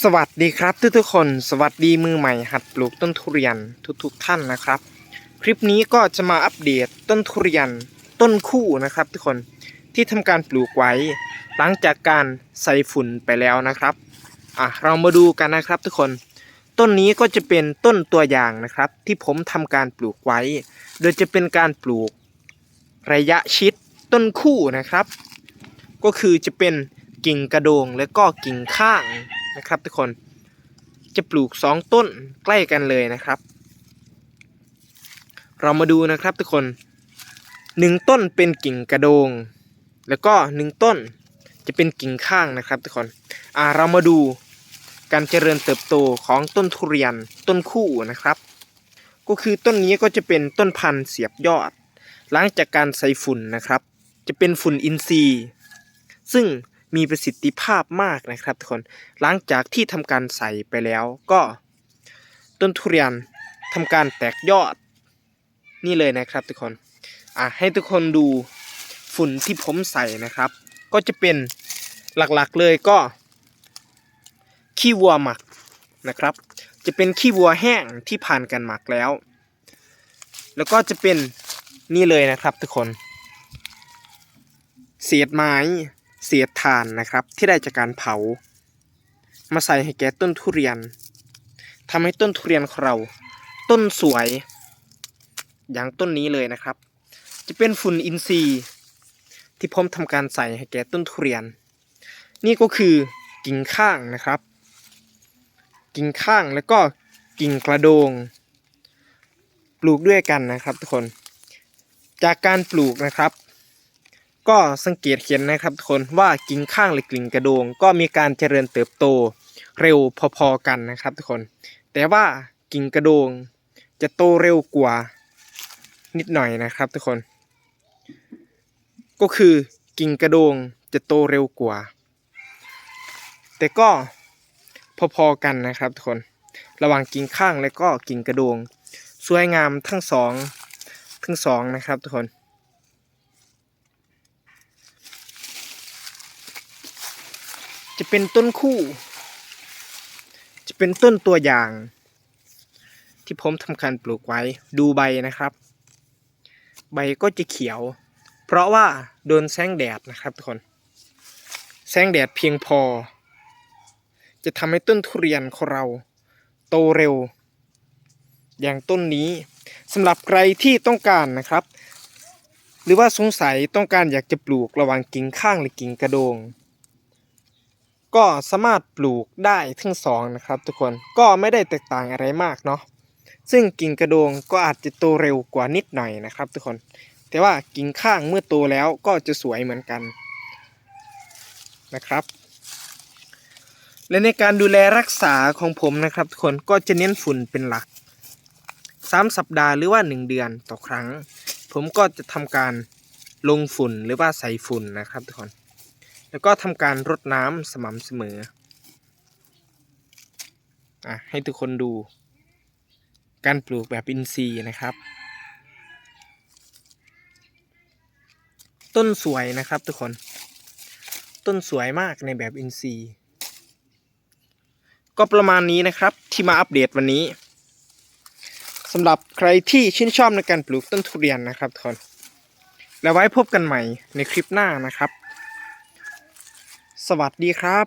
สวัสดีครับทุกทุกๆคน สวัสดีมือใหม่หัดปลูกต้นทุเรียนทุกๆท่านนะครับ คลิปนี้ก็จะมาอัปเดตต้นทุเรียนต้นคู่นะครับ ทุกคนที่ทำการปลูกไว้ หลังจากการใส่ฝุ่นไปแล้วนะครับอะเรามาดูกันนะครับ ทุกคนต้นนี้ก็จะเป็นต้นตัวอย่างนะครับ ที่ผมทำการปลูกไว้ โดยจะเป็นการปลูกระยะชิดต้นคู่นะครับ ก็คือจะเป็นกิ่งกระโดงและก็กิ่งข้าง นะครับ ทุกคนจะปลูกสองต้นใกล้กันเลยนะครับ เรามาดูนะครับทุกคนหนึ่งต้นเป็นกิ่งกระโดง แล้วก็หนึ่งต้นจะเป็นกิ่งข้างนะครับทุกคนอ่าเรามาดูการเจริญเติบโตของต้นทุเรียนต้นคู่นะครับ ก็คือต้นนี้ก็จะเป็นต้นพันธุ์เสียบยอด หลังจากการใส่ฝุ่นนะครับ จะเป็นฝุ่นอินทรีย์ ซึ่ง มีประสิทธิภาพมากนะครับทุกคน หลังจากที่ทำการใส่ไปแล้วก็ต้นทุเรียนทำการแตกยอดนี่เลยนะครับทุกคนอะให้ทุกคนดูฝุ่นที่ผมใส่นะครับ ก็จะเป็นหลักๆเลยก็ขี้วัวหมักนะครับ จะเป็นขี้วัวแห้งที่ผ่านการหมักแล้ว แล้วก็จะเป็นนี่เลยนะครับทุกคน เศษไม้ เศษถ่านนะครับ ที่ได้จากการเผา มาใส่ให้แก่ต้นทุเรียนทำให้ต้นทุเรียนของเรา ต้นสวย อย่างต้นนี้เลยนะครับ จะเป็นฝุ่นอินทรีย์ ที่ผมทำการใส่ให้แก่ต้นทุเรียน นี่ก็คือกิ่งข้างนะครับ กิ่งข้างแล้วก็กิ่งกระโดง ปลูกด้วยกันนะครับทุกคน จากการปลูกนะครับ ก็สังเกตเห็นนะครับทุกคนว่ากิ่งข้างและกิ่งกระโดง ก็มีการเจริญเติบโตเร็วพอๆกันนะครับทุกคน แต่ว่ากิ่งกระโดงจะโตเร็วกว่านิดหน่อยนะครับทุกคน ก็คือกิ่งกระโดงจะโตเร็วกว่า แต่ก็พอๆกันนะครับทุกคน ระหว่างกิ่งข้างและก็กิ่งกระโดง สวยงามทั้งสองทั้งสองนะครับทุกคน จะเป็นต้นคู่ จะเป็นต้นตัวอย่าง ที่ผมทำการปลูกไว้ดูใบนะครับ ใบก็จะเขียว เพราะว่าโดนแสงแดดนะครับทุกคน แสงแดดเพียงพอ จะทำให้ต้นทุเรียนของเรา โตเร็ว อย่างต้นนี้สำหรับใครที่ต้องการนะครับ หรือว่าสงสัยต้องการอยากจะปลูกระหว่างกิ่งข้างหรือกิ่งกระโดง ก็สามารถปลูกได้ทั้งสองนะครับ ทุกคนก็ไม่ได้แตกต่างอะไรมากเนาะซึ่งกิ่งกระโดงก็อาจจะโตเร็วกว่านิดหน่อยนะครับ ทุกคน แต่ว่ากิ่งข้างเมื่อโตแล้วก็จะสวยเหมือนกันนะครับ และในการดูแลรักษาของผมนะครับ ทุกคนก็จะเน้นฝุ่นเป็นหลัก 3 สัปดาห์หรือว่า 1 เดือนต่อครั้ง ผมก็จะทำการลงฝุ่นหรือว่าใส่ฝุ่นนะครับทุกคน แล้วก็ทำการรดน้ำสม่ำเสมออะให้ทุกคนดู การปลูกแบบอินทรีย์นะครับ ต้นสวยนะครับทุกคน ต้นสวยมากในแบบอินทรีย์ ก็ประมาณนี้นะครับที่มาอัปเดตวันนี้สำหรับใครที่ชื่นชอบในการปลูกต้นทุเรียนนะครับทุกคน แล้วไว้พบกันใหม่ในคลิปหน้านะครับ วัสดีครับ